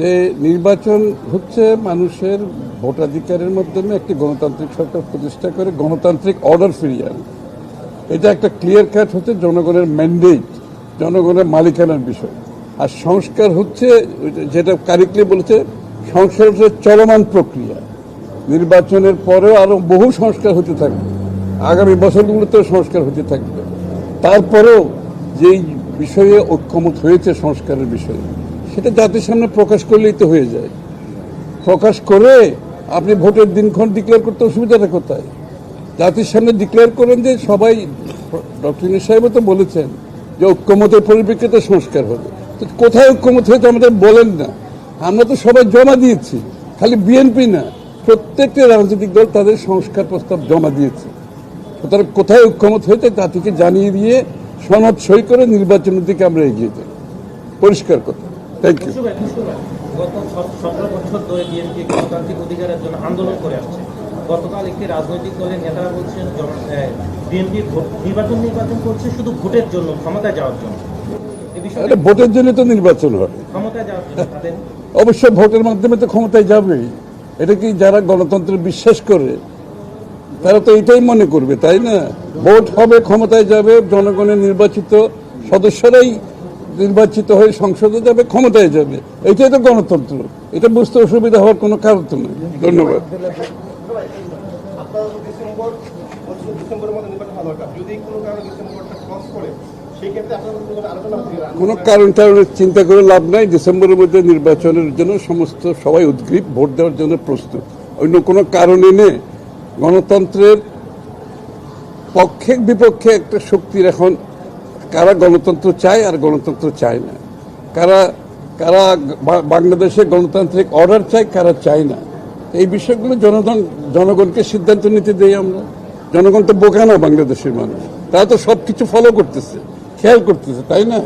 যে নির্বাচন হচ্ছে মানুষের ভোটাধিকারের মাধ্যমে একটি গণতান্ত্রিক সরকার প্রতিষ্ঠা করে গণতান্ত্রিক অর্ডার ফিরিয়ে আনে। এটা একটা ক্লিয়ার কাট হচ্ছে জনগণের ম্যান্ডেট জনগণের মালিকানার বিষয়। আর সংস্কার হচ্ছে, যেটা কারিকলি বলেছে, সংস্কার হচ্ছে চলমান প্রক্রিয়া। নির্বাচনের পরেও আরও বহু সংস্কার হতে থাকবে। আগামী বছরগুলোতেও সংস্কার হতে থাকবে। তারপরেও যেই বিষয়ে ঐক্যমত হয়েছে সংস্কারের বিষয়ে সেটা জাতির সামনে প্রকাশ করলেই তো হয়ে যায়। প্রকাশ করে আপনি ভোটের দিনক্ষণ ডিক্লেয়ার করতে অসুবিধাটা কোথায়? জাতির সামনে ডিক্লেয়ার করেন যে সবাই, ডক্টর ইউনুস সাহেবও তো বলেছেন যে ঐক্যমতের পরিপ্রেক্ষিতে সংস্কার হবে। তো কোথায় ঐক্যমত হয়েছে আমাদের বলেন না। আমরা তো সবাই জমা দিয়েছি, খালি বিএনপি না, প্রত্যেকটি রাজনৈতিক দল তাদের সংস্কার প্রস্তাব জমা দিয়েছে। সুতরাং কোথায় ঐক্যমত হয়েছে তা থেকে জানিয়ে দিয়ে সনদ সই করে নির্বাচনের দিকে আমরা এগিয়ে যাই। পরিষ্কার কথা। থ্যাংক ইউ গত সতেরো বছর ধরে বিএনপি গণতান্ত্রিক অধিকারের জন্য আন্দোলন করে আসছে। গতকাল একটি রাজনৈতিক দলের নেতারা বলছেন বিএনপি নির্বাচন নির্বাচন করছে শুধু ভোটের জন্য ক্ষমতায় যাওয়ার জন্য। আরে ভোটের জন্য তো নির্বাচন হয়। অবশ্য ভোটের মাধ্যমে তো ক্ষমতায় যাবেই। এটা কি যারা গণতন্ত্রে বিশ্বাস করে তারা তো এটাই মনে করবে তাই না? ভোট হবে ক্ষমতায় যাবে জনগণের নির্বাচিত সদস্যরাই নির্বাচিত হয়ে সংসদে যাবে ক্ষমতায় যাবে। এটাই তো গণতন্ত্র। এটা বুঝতে অসুবিধা হওয়ার কোনো কারণ তো নেই। ধন্যবাদ। কোনো কারণে টারণের চিন্তা করে লাভ নাই। ডিসেম্বরের মধ্যে নির্বাচনের জন্য সমস্ত সবাই উদ্গ্রীব ভোট দেওয়ার জন্য প্রস্তুত। অন্য কোনো কারণে নেই গণতন্ত্রের পক্ষে বিপক্ষে একটা শক্তির এখন কারা গণতন্ত্র চায় আর গণতন্ত্র চায় না। কারা কারা বাংলাদেশে গণতান্ত্রিক অর্ডার চায়, কারা চায় না। এই বিষয়গুলো জনগণ, জনগণকে সিদ্ধান্ত নিতে দেই আমরা। জনগণ তো বোকা না বাংলাদেশের মানুষ। তারা তো সব কিছু ফলো করতেছে, খেয়াল করতেছে, তাই না?